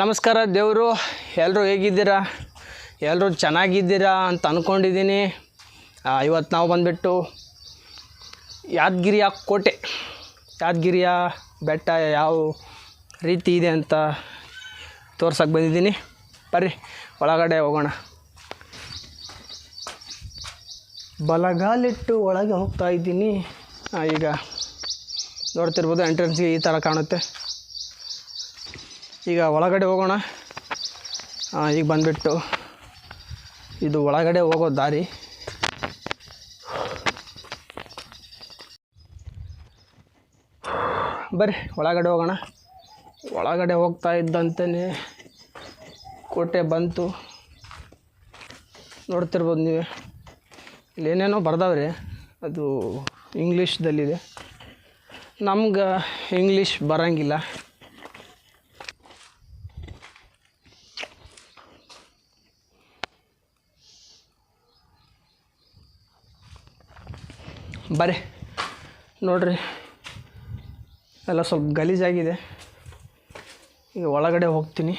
ನಮಸ್ಕಾರ ದೇವರು ಎಲ್ಲರೂ ಹೇಗಿದ್ದೀರಾ? ಎಲ್ಲರೂ ಚೆನ್ನಾಗಿದ್ದೀರಾ ಅಂತ ಅಂದ್ಕೊಂಡಿದ್ದೀನಿ ಇವತ್ತು ನಾವು ಬಂದುಬಿಟ್ಟು ಯಾದಗಿರಿಯ ಕೋಟೆ, ಯಾದಗಿರಿಯ ಬೆಟ್ಟ ಯಾವ ರೀತಿ ಇದೆ ಅಂತ ತೋರ್ಸೋಕ್ಕೆ ಬಂದಿದ್ದೀನಿ. ಬರ್ರಿ, ಒಳಗಡೆ ಹೋಗೋಣ. ಬಲಗಾಲಿಟ್ಟು ಒಳಗೆ ಹೋಗ್ತಾ ಇದ್ದೀನಿ. ಈಗ ನೋಡ್ತಿರ್ಬೋದು ಎಂಟ್ರೆನ್ಸ್ಗೆ ಈ ಥರ ಕಾಣುತ್ತೆ. ಈಗ ಒಳಗಡೆ ಹೋಗೋಣ. ಈಗ ಬಂದುಬಿಟ್ಟು ಇದು ಒಳಗಡೆ ಹೋಗೋ ದಾರಿ. ಬರ್ರಿ, ಒಳಗಡೆ ಹೋಗೋಣ. ಒಳಗಡೆ ಹೋಗ್ತಾ ಇದ್ದಂತೆಯೇ ಕೋಟೆ ಬಂತು. ನೋಡ್ತಿರ್ಬೋದು ನೀವೇ. ಇಲ್ಲಿ ಏನೇನೋ ಬರ್ದಾವ್ರಿ. ಅದು ಇಂಗ್ಲೀಷ್ದಲ್ಲಿದೆ ನಮ್ಗೆ ಇಂಗ್ಲೀಷ್ ಬರೋಂಗಿಲ್ಲ. ಬರ್ರಿ ನೋಡ್ರಿ, ಎಲ್ಲ ಸ್ವಲ್ಪ ಗಲೀಜಾಗಿದೆ. ಈಗ ಒಳಗಡೆ ಹೋಗ್ತೀನಿ.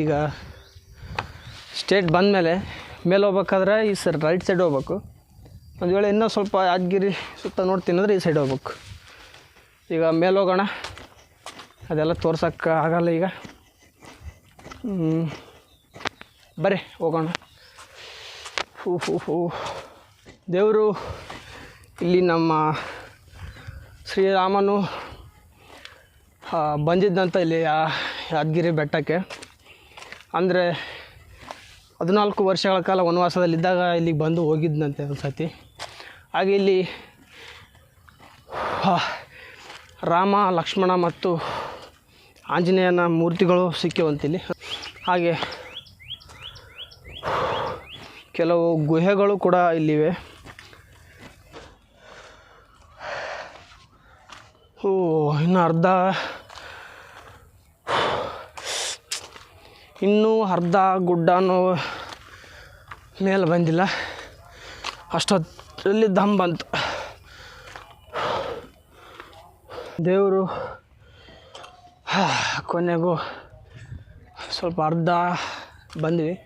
ಈಗ ಸ್ಟೇಟ್ ಬಂದಮೇಲೆ ಮೇಲೆ ಹೋಗ್ಬೇಕಾದ್ರೆ ಈ ಸರ್ ರೈಟ್ ಸೈಡ್ ಹೋಗ್ಬೇಕು. ಒಂದು ವೇಳೆ ಇನ್ನೂ ಸ್ವಲ್ಪ ಯಾದಗಿರಿ ಸುತ್ತ ನೋಡ್ತೀನಿ ಅಂದರೆ ಈ ಸೈಡ್ ಹೋಗ್ಬೇಕು. ಈಗ ಮೇಲೆ ಹೋಗೋಣ. ಅದೆಲ್ಲ ತೋರ್ಸೋಕ್ಕೆ ಆಗಲ್ಲ ಈಗ. ಬರೇ ಬರ್ರಿ ಹೋಗೋಣ. ದೇವರು, ಇಲ್ಲಿ ನಮ್ಮ ಶ್ರೀರಾಮನು ಬಂದಿದ್ದಂತ ಇಲ್ಲಿ ಯಾದಗಿರಿ ಬೆಟ್ಟಕ್ಕೆ. ಅಂದರೆ ಹದಿನಾಲ್ಕು ವರ್ಷಗಳ ಕಾಲ ವನವಾಸದಲ್ಲಿದ್ದಾಗ ಇಲ್ಲಿಗೆ ಬಂದು ಹೋಗಿದ್ದಂತೆ ಒಂದು ಸತಿ ಹಾಗೆ ಇಲ್ಲಿ ರಾಮ, ಲಕ್ಷ್ಮಣ ಮತ್ತು ಆಂಜನೇಯನ ಮೂರ್ತಿಗಳು ಸಿಕ್ಕಿವಂತಿಲ್ಲಿ ಹಾಗೆ ಕೆಲವು ಗುಹೆಗಳು ಕೂಡ ಇಲ್ಲಿವೆ. ಓ ಇನ್ನು ಅರ್ಧ ಇನ್ನೂ ಅರ್ಧ ಗುಡ್ಡನೂ ಮೇಲೆ ಬಂದಿಲ್ಲ. ಅಷ್ಟೊತ್ತಲ್ಲಿ ದಮ್ ಬಂತು. ದೇವರು ಕೊನೆಗೂ ಸ್ವಲ್ಪ ಅರ್ಧ ಬಂದ್ವಿ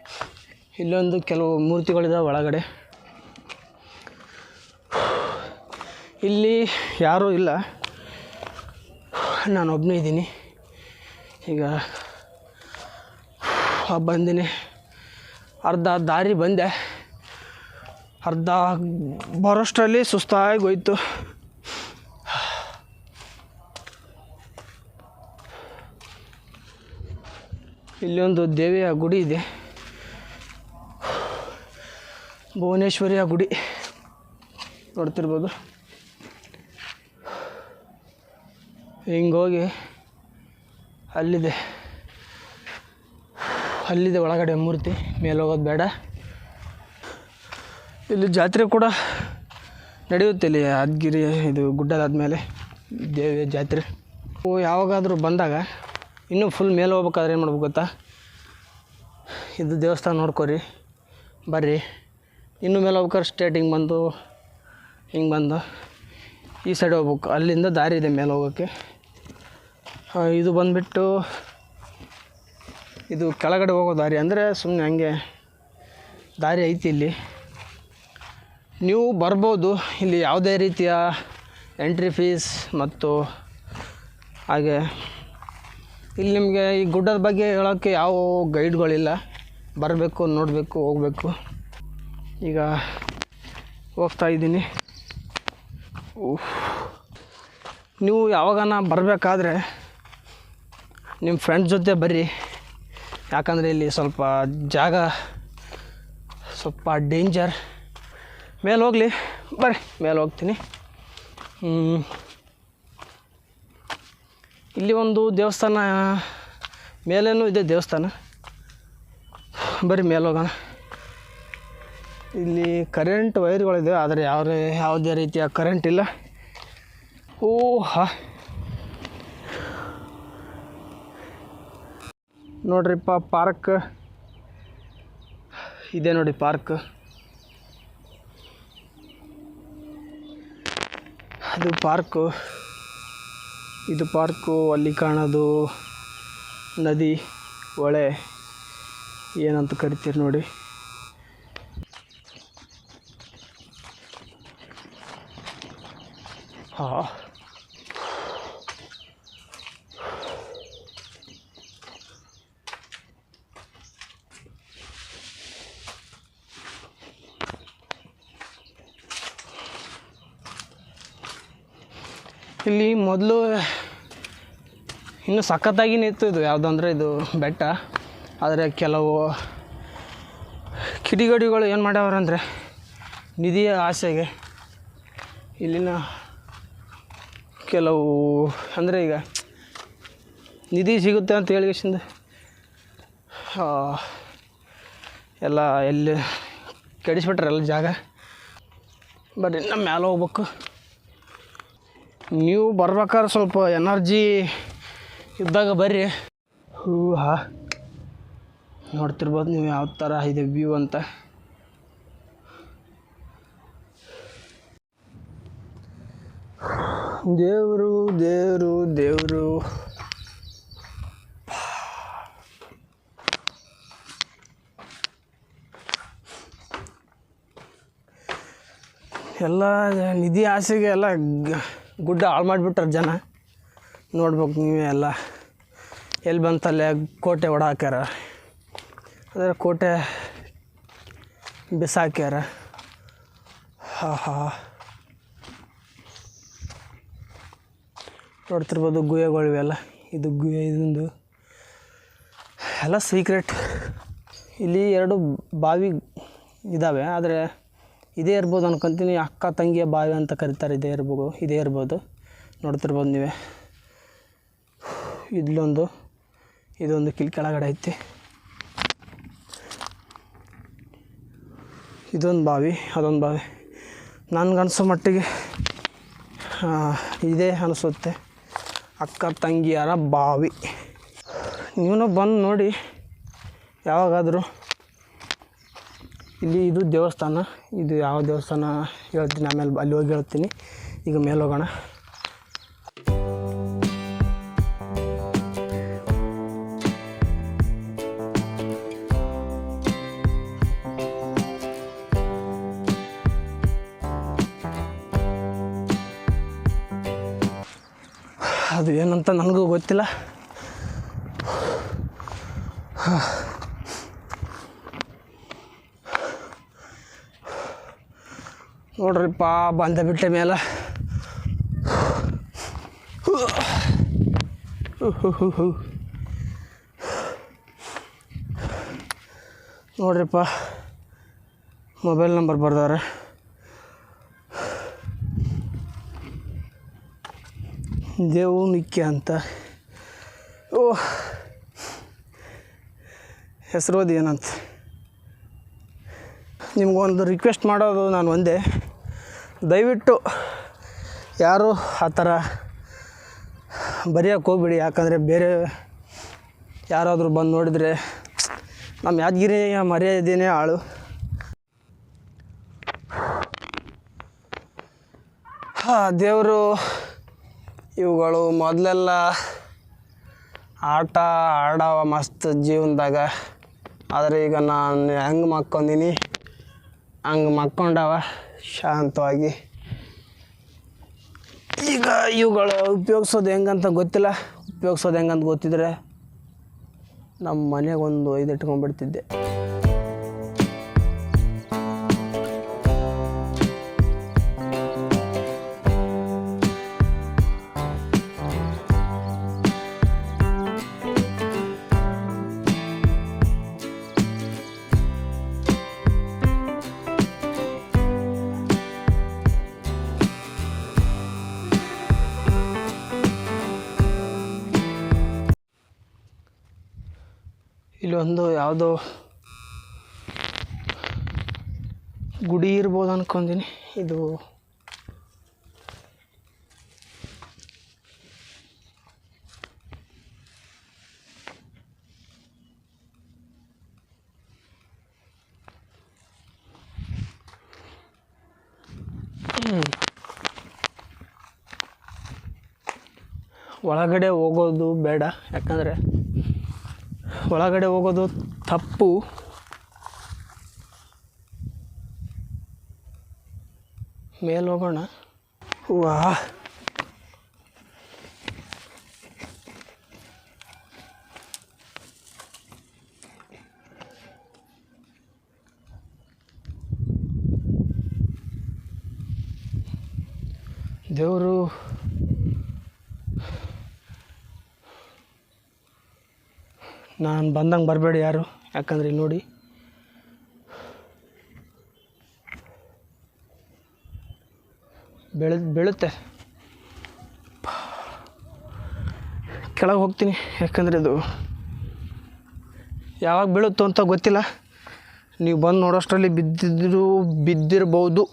ಇಲ್ಲೊಂದು ಕೆಲವು ಮೂರ್ತಿಗಳಿದಾವೆ ಒಳಗಡೆ. ಇಲ್ಲಿ ಯಾರೂ ಇಲ್ಲ. ನಾನು ಒಬ್ಬನೇ ಇದ್ದೀನಿ. ಈಗ ಬಂದಿನಿ. ಅರ್ಧ ದಾರಿ ಬಂದೆ. ಅರ್ಧ ಬರೋಷ್ಟರಲ್ಲಿ ಸುಸ್ತಾಗಿ ಹೋಯ್ತು. ಇಲ್ಲಿ ಒಂದು ದೇವಿಯ ಗುಡಿ ಇದೆ. ಭುವನೇಶ್ವರಿಯ ಗುಡಿ ನೋಡ್ತಿರ್ಬೋದು. ಹಿಂಗೋಗಿ ಅಲ್ಲಿದೆ. ಅಲ್ಲಿದೆ ಒಳಗಡೆ ಮೂರ್ತಿ, ಮೇಲೆ ಹೋಗೋದು ಬೇಡ. ಇಲ್ಲಿ ಜಾತ್ರೆ ಕೂಡ ನಡೆಯುತ್ತೆ ಇಲ್ಲಿ, ಯಾದಗಿರಿ, ಇದು ಗುಡ್ಡದಾದ ಮೇಲೆ ದೇವಿಯ ಜಾತ್ರೆ. ಯಾವಾಗಾದರೂ ಬಂದಾಗ ಇನ್ನೂ ಫುಲ್ ಮೇಲೆ ಹೋಗ್ಬೇಕಾದ್ರೆ ಏನು ಮಾಡ್ಬೇಕು ಗೊತ್ತಾ? ಇದು ದೇವಸ್ಥಾನ ನೋಡ್ಕೊರಿ, ಬರ್ರಿ. ಇನ್ನು ಮೇಲೆ ಹೋಗ್ಬೇಕಾದ್ರೆ ಸ್ಟ್ರೇಟ್ ಹಿಂಗೆ ಬಂದು ಹಿಂಗೆ ಬಂದು. ಈ ಸೈಡ್ ಹೋಗ್ಬೇಕು. ಅಲ್ಲಿಂದ ದಾರಿ ಇದೆ ಮೇಲೆ ಹೋಗೋಕ್ಕೆ. ಇದು ಬಂದುಬಿಟ್ಟು ಇದು ಕೆಳಗಡೆ ಹೋಗೋ ದಾರಿ. ಅಂದರೆ ಸುಮ್ಮನೆ ಹಂಗೆ ದಾರಿ ಐತಿ ಇಲ್ಲಿ. ನೀವು ಬರ್ಬೋದು. ಇಲ್ಲಿ ಯಾವುದೇ ರೀತಿಯ ಎಂಟ್ರಿ ಫೀಸ್ ಮತ್ತು ಹಾಗೆ ಇಲ್ಲಿ ನಿಮಗೆ ಈ ಗುಡ್ಡದ ಬಗ್ಗೆ ಹೇಳೋಕ್ಕೆ ಯಾವ ಗೈಡ್ಗಳಿಲ್ಲ ಬರಬೇಕು, ನೋಡಬೇಕು, ಹೋಗಬೇಕು. ಈಗ ಹೋಗ್ತಾ ಇದ್ದೀನಿ. ನೀವು ಯಾವಾಗನ ಬರಬೇಕಾದ್ರೆ ನಿಮ್ಮ ಫ್ರೆಂಡ್ ಜೊತೆ ಬರ್ರಿ. ಯಾಕಂದರೆ ಇಲ್ಲಿ ಸ್ವಲ್ಪ ಜಾಗ, ಸ್ವಲ್ಪ ಡೇಂಜರ್ ಮೇಲೆ ಹೋಗಲಿ. ಬರ್ರಿ, ಮೇಲೆ ಹೋಗ್ತೀನಿ. ಇಲ್ಲಿ ಒಂದು ದೇವಸ್ಥಾನ, ಮೇಲೇನೂ ಇದೆ ದೇವಸ್ಥಾನ. ಬರ್ರಿ, ಮೇಲೆ ಹೋಗೋಣ. ಇಲ್ಲಿ ಕರೆಂಟ್ ವೈರ್ಗಳಿದೆ ಆದರೆ ಯಾವ ಯಾವುದೇ ರೀತಿಯ ಕರೆಂಟ್ ಇಲ್ಲ. ಓಹ ನೋಡ್ರಿಪ್ಪ ಪಾರ್ಕ್ ಇದೆ ನೋಡಿ ಪಾರ್ಕ್ ಅದು ಪಾರ್ಕು ಇದು ಪಾರ್ಕು ಅಲ್ಲಿ ಕಾಣೋದು ನದಿ, ಹೊಳೆ. ಏನಂತ ಕರಿತೀರಿ ನೋಡಿ. ಹಾಂ. ಇಲ್ಲಿ ಮೊದಲು ಇನ್ನೂ ಸಖತ್ತಾಗಿ ನಿಂತು ಇದು ಯಾವುದಂದ್ರೆ ಇದು ಬೆಟ್ಟ. ಆದರೆ ಕೆಲವು ಕಿಡಿಗಡಿಗಳು ಏನು ಮಾಡ್ಯಾವ್ರಂದರೆ ನಿಧಿಯ ಆಸೆಗೆ ಇಲ್ಲಿನ ಕೆಲವು, ಅಂದರೆ ಈಗ ನಿಧಿ ಸಿಗುತ್ತೆ ಅಂತ ಹೇಳಿಗೆಸಿಂದ ಎಲ್ಲ ಎಲ್ಲಿ ಕೆಡಿಸ್ಬಿಟ್ರಲ್ಲ ಜಾಗ. ಬಟ್ ಇನ್ನು ಮ್ಯಾಲೆ ಹೋಗ್ಬೇಕು. ನೀವು ಬರ್ಬೇಕಾದ್ರೆ ಸ್ವಲ್ಪ ಎನರ್ಜಿ ಇದ್ದಾಗ ಬರ್ರಿ. ಹೂ ಹಾ ನೋಡ್ತಿರ್ಬೋದು ನೀವು ಯಾವ ಥರ ಇದೆ ವ್ಯೂ ಅಂತ. ದೇವರು ದೇವರು ದೇವರು. ಎಲ್ಲ ನಿಧಿ ಆಸೆಗೆ ಎಲ್ಲ ಗುಡ್ಡ ಹಾಳು ಮಾಡಿಬಿಟ್ರೆ ಜನ. ನೋಡ್ಬೇಕು ನೀವೇ ಎಲ್ಲ. ಎಲ್ಲಿ ಬಂತಲ್ಲೇ ಕೋಟೆ ಒಡ ಅದರ ಅಂದರೆ ಕೋಟೆ ಬಿಸಾಕ್ಯಾರ? ಹಾಂ, ಹಾ. ನೋಡ್ತಿರ್ಬೋದು ಗುಹೆಗಳು ಇವೆಲ್ಲ. ಇದು ಗುಹೆ, ಇದೊಂದು ಎಲ್ಲ ಸೀಕ್ರೆಟ್ ಇಲ್ಲಿ ಎರಡು ಬಾವಿ ಇದ್ದಾವೆ ಆದರೆ ಇದೇ ಇರ್ಬೋದು ಅನ್ಕೊತೀನಿ. ಅಕ್ಕ ತಂಗಿಯ ಬಾವಿ ಅಂತ ಕರೀತಾರೆ, ಇದೇ ಇರ್ಬೋದು ಇದೇ ಇರ್ಬೋದು. ನೋಡ್ತಿರ್ಬೋದು ನೀವೇ. ಇಲ್ಲೊಂದು, ಇದೊಂದು ಕಿಲ್ ಕೆಳಗಡೆ ಐತಿ. ಇದೊಂದು ಬಾವಿ, ಅದೊಂದು ಬಾವಿ. ನನಗನ್ಸೋ ಮಟ್ಟಿಗೆ ಇದೇ ಅನಿಸುತ್ತೆ. ಅಕ್ಕ ತಂಗಿಯರ ಬಾವಿ. ನೀವು ಬಂದು ನೋಡಿ ಯಾವಾಗಾದರೂ. ಇಲ್ಲಿ ಇದು ದೇವಸ್ಥಾನ, ಇದು ಯಾವ ದೇವಸ್ಥಾನ ಹೇಳ್ತೀನಿ ಆಮೇಲೆ ಅಲ್ಲಿ ಹೋಗಿ ಹೇಳ್ತೀನಿ. ಈಗ ಮೇಲೆ ಹೋಗೋಣ. ನನಗೂ ಗೊತ್ತಿಲ್ಲ. ನೋಡ್ರಿಪ್ಪ ಬಂದ ಬಿಟ್ಟ ಮೇಲೆ. ನೋಡ್ರಿಪ್ಪ ಮೊಬೈಲ್ ನಂಬರ್ ಬರ್ದವ್ರೆ. ದೇವು ನಿಖ್ಯ ಅಂತ. ಓ ಹೆಸರೋದು ಏನಂತ. ನಿಮ್ಗೊಂದು ರಿಕ್ವೆಸ್ಟ್ ಮಾಡೋದು ನಾನು ಒಂದೇ. ದಯವಿಟ್ಟು ಯಾರು ಆ ಥರ ಬರೆಯೋಕೆ ಹೋಗ್ಬಿಡಿ, ಯಾಕಂದರೆ ಬೇರೆ ಯಾರಾದರೂ ಬಂದು ನೋಡಿದರೆ ನಮ್ಮ ಯಾದಗಿರಿ ಮರ್ಯಾದೆನೇ ಆಳು. ಹಾಂ, ದೇವರು ಇವುಗಳು ಮೊದಲೆಲ್ಲ ಆಟ ಆಡವ ಮಸ್ತ್ ಜೀವನದಾಗ. ಆದರೆ ಈಗ ನಾನು ಹೆಂಗೆ ಮಕ್ಕೊಂಡಿನಿ ಹಂಗೆ ಮಕ್ಕೊಂಡವ ಶಾಂತವಾಗಿ. ಈಗ ಇವುಗಳು ಉಪಯೋಗಿಸೋದು ಹೆಂಗಂತ ಗೊತ್ತಿಲ್ಲ. ಉಪಯೋಗಿಸೋದು ಹೆಂಗಂತ ಗೊತ್ತಿದ್ರೆ ನಮ್ಮ ಮನೆಗೆ ಒಂದು ಐದು ಇಲ್ಲೊಂದು ಯಾವುದೋ ಗುಡಿ ಇರ್ಬೋದು ಅನ್ಕೊಂತೀನಿ. ಇದು ಒಳಗಡೆ ಹೋಗೋದು ಬೇಡ. ಯಾಕಂದರೆ ಒಳಗಡೆ ಹೋಗೋದು ತಪ್ಪು. ಮೇಲೆ ಹೋಗೋಣ. ವಾ ದೇವರು ನಾನು ಬಂದಂಗೆ ಬರಬೇಡಿ ಯಾರು, ಯಾಕಂದ್ರೆ ಇಲ್ಲಿ ನೋಡಿ. ಬೆಳೆ ಬೀಳುತ್ತೆ ಕೆಳಗೆ ಹೋಗ್ತೀನಿ, ಯಾಕಂದರೆ ಇದು ಯಾವಾಗ ಬೀಳುತ್ತೋ ಅಂತ ಗೊತ್ತಿಲ್ಲ. ನೀವು ಬಂದು ನೋಡೋಷ್ಟರಲ್ಲಿ ಬಿದ್ದಿದ್ರು, ಬಿದ್ದಿರ್ಬೋದು.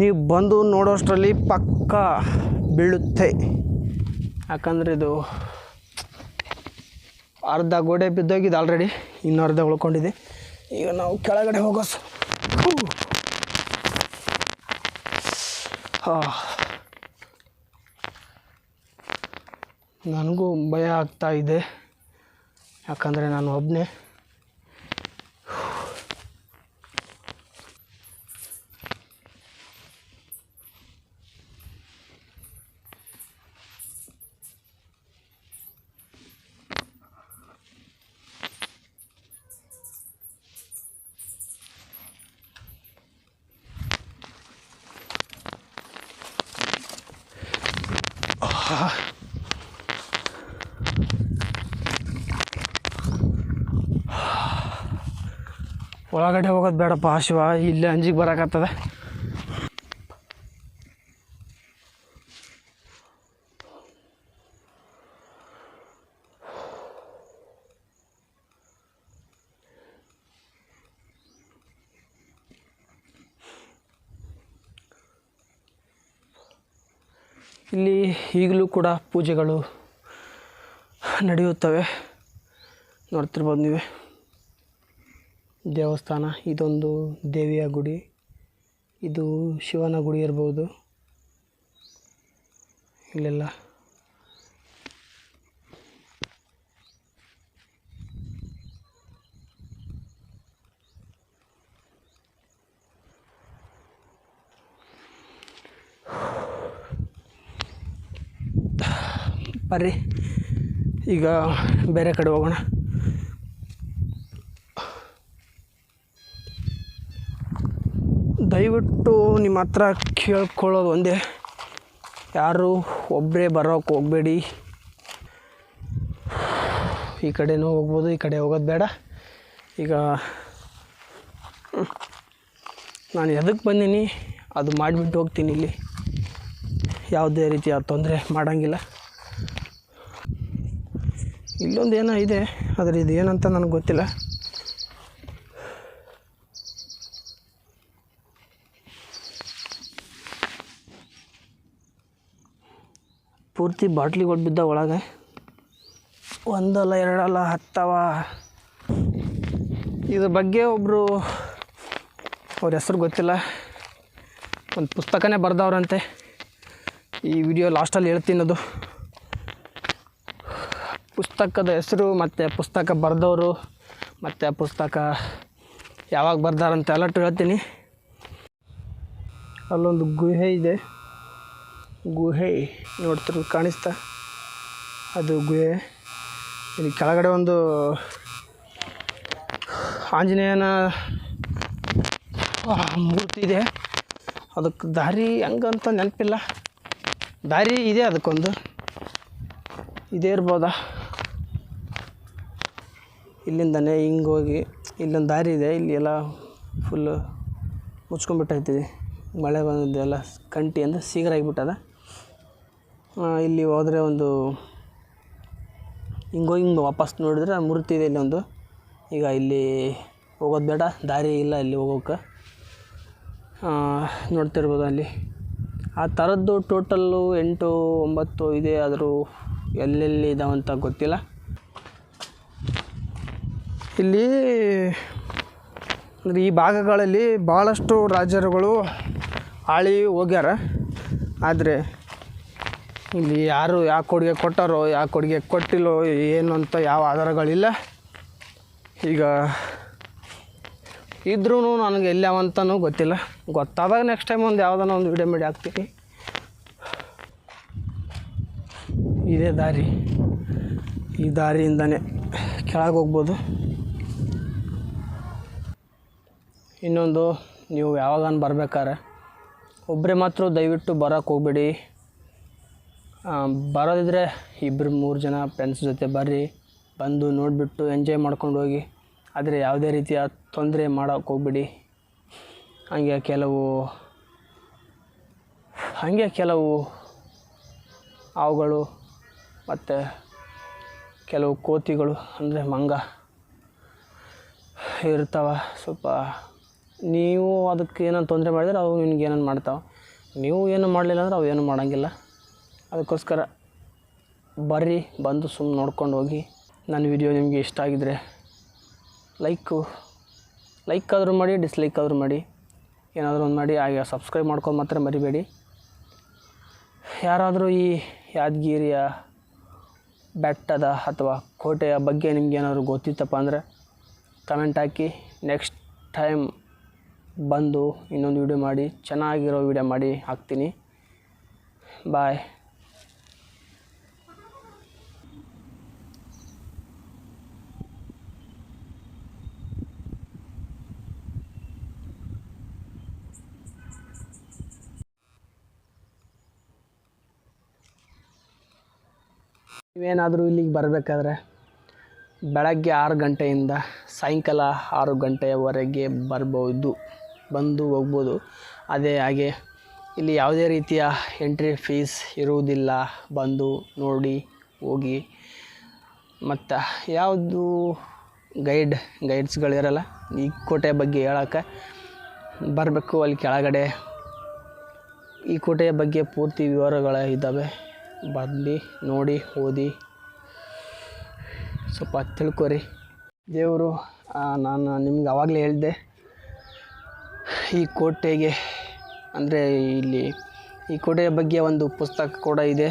ನೀವು ಬಂದು ನೋಡೋಷ್ಟರಲ್ಲಿ ಪಕ್ಕ ಬೀಳುತ್ತೆ. ಯಾಕಂದರೆ ಇದು ಅರ್ಧ ಗೋಡೆ ಬಿದ್ದೋಗಿದೆ ಆಲ್ರೆಡಿ ಇನ್ನೂ ಅರ್ಧ ಉಳ್ಕೊಂಡಿದೆ. ಈಗ ನಾವು ಕೆಳಗಡೆ ಹೋಗೋ ಹೂ. ನನಗೂ ಭಯ ಆಗ್ತಾ ಇದೆ. ಯಾಕಂದರೆ ನಾನು ಒಬ್ಬನೇ ಒಳಗಡೆ ಹೋಗೋದು ಬೇಡಪ್ಪ ಶಿವ ಇಲ್ಲಿ ಅಂಜಿಗೆ ಬರೋಕತ್ತದ ಇಲ್ಲಿ ಈಗಲೂ ಕೂಡ ಪೂಜೆಗಳು ನಡೆಯುತ್ತವೆ. ನೋಡ್ತಿರ್ಬೋದು ನೀವೇ. ದೇವಸ್ಥಾನ ಇದೊಂದು ದೇವಿಯ ಗುಡಿ. ಇದು ಶಿವನ ಗುಡಿ ಇರ್ಬೋದು. ಇಲ್ಲೆಲ್ಲ. ಬರ್ರಿ. ಈಗ ಬೇರೆ ಕಡೆ ಹೋಗೋಣ. ದಯವಿಟ್ಟು ನಿಮ್ಮ ಹತ್ರ ಕೇಳ್ಕೊಳ್ಳೋದು ಒಂದೇ. ಯಾರು ಒಬ್ಬರೇ ಬರೋಕ್ಕೆ ಹೋಗಬೇಡಿ. ಈ ಕಡೆನೂ ಹೋಗ್ಬೋದು, ಈ ಕಡೆ ಹೋಗೋದು ಬೇಡ. ಈಗ, ನಾನು ಎದಕ್ಕೆ ಬಂದೀನಿ, ಅದು ಮಾಡಿಬಿಟ್ಟು ಹೋಗ್ತೀನಿ ಇಲ್ಲಿ. ಯಾವುದೇ ರೀತಿಯ ತೊಂದರೆ ಮಾಡೋಂಗಿಲ್ಲ. ಇಲ್ಲೊಂದು ಏನೋ ಇದೆ ಆದರೆ ಇದು ಏನಂತ ನನಗೆ ಗೊತ್ತಿಲ್ಲ. ಪೂರ್ತಿ ಬಾಟ್ಲಿ ಬಿದ್ದ ಒಳಗೆ. ಒಂದಲ್ಲ ಎರಡಲ್ಲ ಹತ್ತವ. ಇದ್ರ ಬಗ್ಗೆ ಒಬ್ಬರು ಅವ್ರ ಹೆಸರು ಗೊತ್ತಿಲ್ಲ. ಒಂದು ಪುಸ್ತಕನೇ ಬರ್ದವ್ರಂತೆ. ಈ ವಿಡಿಯೋ ಲಾಸ್ಟಲ್ಲಿ ಹೇಳ್ತೀನಿ ಅದು. ಪುಸ್ತಕದ ಹೆಸರು, ಮತ್ತು ಪುಸ್ತಕ ಬರೆದವರು, ಮತ್ತು ಆ ಪುಸ್ತಕ ಯಾವಾಗ ಬರ್ದಾರಂತೆ ಅಲರ್ಟ್ ಹೇಳ್ತೀನಿ. ಅಲ್ಲೊಂದು ಗುಹೆ ಇದೆ. ಗುಹೆ ನೋಡ್ತಿರೋದು ಕಾಣಿಸ್ತಾ. ಅದು ಗುಹೆ. ಇಲ್ಲಿ ಕೆಳಗಡೆ ಒಂದು ಆಂಜನೇಯನ ಮೂರ್ತಿ ಇದೆ. ಅದಕ್ಕೆ ದಾರಿ ಹೆಂಗಂತ ನೆನಪಿಲ್ಲ. ದಾರಿ ಇದೆ ಅದಕ್ಕೊಂದು. ಇದೇ ಇರ್ಬೋದಾ? ಇಲ್ಲಿಂದನೇ ಹಿಂಗೆ ಹೋಗಿ ಇಲ್ಲೊಂದು ದಾರಿ ಇದೆ. ಇಲ್ಲಿ ಎಲ್ಲ ಫುಲ್ಲು ಮುಚ್ಕೊಂಡ್ಬಿಟ್ಟೈತಿ ಮಳೆ ಬಂದಿದ್ದೆಲ್ಲ ಕಂಟಿ ಅಂದರೆ ಸೀಗರ ಆಗಿಬಿಟ್ಟದ ಆ, ಇಲ್ಲಿ ಹೋದರೆ ಒಂದು ಹಿಂಗೋ ಹಿಂಗೆ ವಾಪಸ್ ನೋಡಿದ್ರೆ ಮೂರ್ತಿ ಇದೆ ಇಲ್ಲೊಂದು ಈಗ ಇಲ್ಲಿ ಹೋಗೋದು ಬೇಡ, ದಾರಿ ಇಲ್ಲ ಇಲ್ಲಿ ಹೋಗೋಕೆ. ನೋಡ್ತಿರ್ಬೋದು ಅಲ್ಲಿ. ಆ ಥರದ್ದು ಟೋಟಲ್ಲು ಎಂಟು, ಒಂಬತ್ತು ಇದೆ, ಆದರೂ ಎಲ್ಲೆಲ್ಲಿ ಇದಾವಂತ ಗೊತ್ತಿಲ್ಲ. ಇಲ್ಲಿ ಅಂದರೆ ಈ ಭಾಗಗಳಲ್ಲಿ ಭಾಳಷ್ಟು ರಾಜರುಗಳು ಆಳಿ ಹೋಗ್ಯಾರ. ಆದರೆ ಇಲ್ಲಿ ಯಾರು ಯಾವ ಕೊಡುಗೆ ಕೊಟ್ಟಾರೋ, ಯಾವ ಕೊಡುಗೆ ಕೊಟ್ಟಿಲ್ಲೋ, ಏನು ಅಂತ ಯಾವ ಆಧಾರಗಳಿಲ್ಲ. ಈಗ ಇದ್ರೂ ನನಗೆ ಎಲ್ಲವಂತನೂ ಗೊತ್ತಿಲ್ಲ. ಗೊತ್ತಾದಾಗ ನೆಕ್ಸ್ಟ್ ಟೈಮ್ ಒಂದು ಯಾವುದನ್ನ ಒಂದು ವಿಡಿಯೋ ಮಾಡಿ ಹಾಕ್ತೀನಿ. ಇದೇ ದಾರಿ. ಈ ದಾರಿಯಿಂದನೇ ಕೆಳಗೆ ಹೋಗ್ಬೋದು. ಇನ್ನೊಂದು, ನೀವು ಯಾವಾಗ ಬರ್ಬೇಕಾರೆ ಒಬ್ಬರೇ ಮಾತ್ರ ದಯವಿಟ್ಟು ಬರೋಕ್ಕೆ ಹೋಗ್ಬೇಡಿ. ಬರೋದಿದ್ರೆ ಇಬ್ಬರು ಮೂರು ಜನ ಫ್ರೆಂಡ್ಸ್ ಜೊತೆ ಬರ್ರಿ, ಬಂದು ನೋಡಿಬಿಟ್ಟು ಎಂಜಾಯ್ ಮಾಡ್ಕೊಂಡು ಹೋಗಿ. ಆದರೆ ಯಾವುದೇ ರೀತಿಯ ತೊಂದರೆ ಮಾಡೋಕ್ಕೆ ಹೋಗ್ಬಿಡಿ. ಹಂಗೆ ಕೆಲವು, ಹಾಗೆ ಕೆಲವು ಹಾವುಗಳು ಮತ್ತು ಕೆಲವು ಕೋತಿಗಳು ಅಂದರೆ ಮಂಗ ಇರ್ತಾವೆ. ಸ್ವಲ್ಪ ನೀವು ಅದಕ್ಕೆ ಏನೋ ತೊಂದರೆ ಮಾಡಿದ್ರೆ ಅವು ನಿಮ್ಗೆ ಏನೇನು ಮಾಡ್ತಾವೆ. ನೀವು ಏನು ಮಾಡಲಿಲ್ಲ ಅಂದ್ರೆ ಅವು ಏನು ಮಾಡೋಂಗಿಲ್ಲ. ಅದಕ್ಕೋಸ್ಕರ ಬರ್ರಿ, ಬಂದು ಸುಮ್ಮನೆ ನೋಡ್ಕೊಂಡು ಹೋಗಿ. ನನ್ನ ವಿಡಿಯೋ ನಿಮಗೆ ಇಷ್ಟ ಆಗಿದ್ರೆ ಲೈಕು ಲೈಕ್ ಆದರೂ ಮಾಡಿ ಡಿಸ್ಲೈಕ್ ಆದರೂ ಮಾಡಿ. ಏನಾದರೂ ಒಂದು ಮಾಡಿ, ಹಾಗೆ ಸಬ್ಸ್ಕ್ರೈಬ್ ಮಾಡ್ಕೊಂಡು ಮಾತ್ರ ಮರಿಬೇಡಿ. ಯಾರಾದರೂ ಈ ಯಾದಗಿರಿಯ ಬೆಟ್ಟದ ಅಥವಾ ಕೋಟೆಯ ಬಗ್ಗೆ ನಿಮ್ಗೆ ಏನಾದರೂ ಗೊತ್ತಿತ್ತಪ್ಪ ಅಂದರೆ ಕಮೆಂಟ್ ಹಾಕಿ. ನೆಕ್ಸ್ಟ್ ಟೈಮ್ ಬಂದು ಇನ್ನೊಂದು ವಿಡಿಯೋ ಮಾಡಿ, ಚೆನ್ನಾಗಿರೋ ವಿಡಿಯೋ ಮಾಡಿ ಹಾಕ್ತೀನಿ. ಬಾಯ್ ನೀವೇನಾದರೂ ಇಲ್ಲಿಗೆ ಬರಬೇಕಾದ್ರೆ ಬೆಳಗ್ಗೆ ಆರು ಗಂಟೆಯಿಂದ ಸಾಯಂಕಾಲ ಆರು ಗಂಟೆಯವರೆಗೆ ಬರ್ಬೋದು, ಬಂದು ಹೋಗ್ಬೋದು. ಅದೇ ಹಾಗೆ ಇಲ್ಲಿ ಯಾವುದೇ ರೀತಿಯ ಎಂಟ್ರಿ ಫೀಸ್ ಇರುವುದಿಲ್ಲ, ಬಂದು ನೋಡಿ, ಹೋಗಿ. ಮತ್ತು ಯಾವುದು ಗೈಡ್ ಗೈಡ್ಸ್ಗಳಿರಲ್ಲ ಈ ಕೋಟೆ ಬಗ್ಗೆ ಹೇಳೋಕ್ಕೆ ಬರಬೇಕು. ಅಲ್ಲಿ ಕೆಳಗಡೆ ಈ ಕೋಟೆಯ ಬಗ್ಗೆ ಪೂರ್ತಿ ವಿವರಗಳು ಇದ್ದಾವೆ. ಬಂದು ನೋಡಿ, ಓದಿ. ಸ್ವಲ್ಪ ತಿಳ್ಕೊರಿ. ದೇವರು ನಾನು ನಿಮ್ಗೆ ಆವಾಗಲೇ ಹೇಳಿದೆ, ಈ ಕೋಟೆಗೆ, ಅಂದರೆ ಇಲ್ಲಿ ಈ ಕೋಟೆಯ ಬಗ್ಗೆ ಒಂದು ಪುಸ್ತಕ ಕೂಡ ಇದೆ.